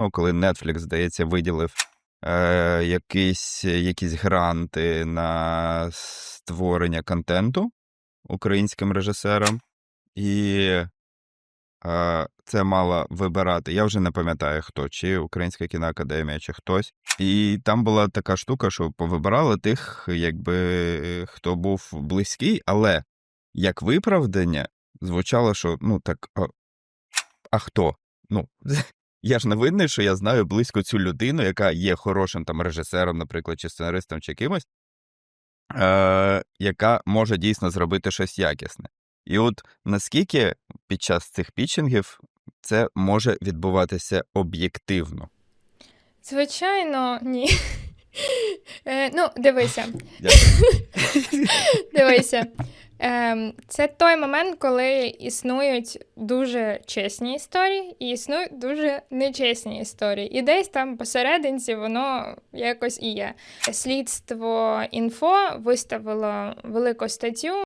Ну, коли Netflix, здається, виділив е, якісь, якісь гранти на створення контенту українським режисерам, і е, це мала вибирати. Я вже не пам'ятаю хто, чи Українська кіноакадемія, чи хтось. І там була така штука, що повибирали тих, якби хто був близький, але як виправдання звучало, що ну так, а, а хто? Ну, я ж не винний, що я знаю близько цю людину, яка є хорошим там режисером, наприклад, чи сценаристом, чи кимось, е, яка може дійсно зробити щось якісне. І от наскільки під час цих пітчингів це може відбуватися об'єктивно? Звичайно, ні. Е, ну, дивися. Дивися. Ем, це той момент, коли існують дуже чесні історії і існують дуже нечесні історії. І десь там посерединці воно якось і є. Слідство інфо виставило велику статтю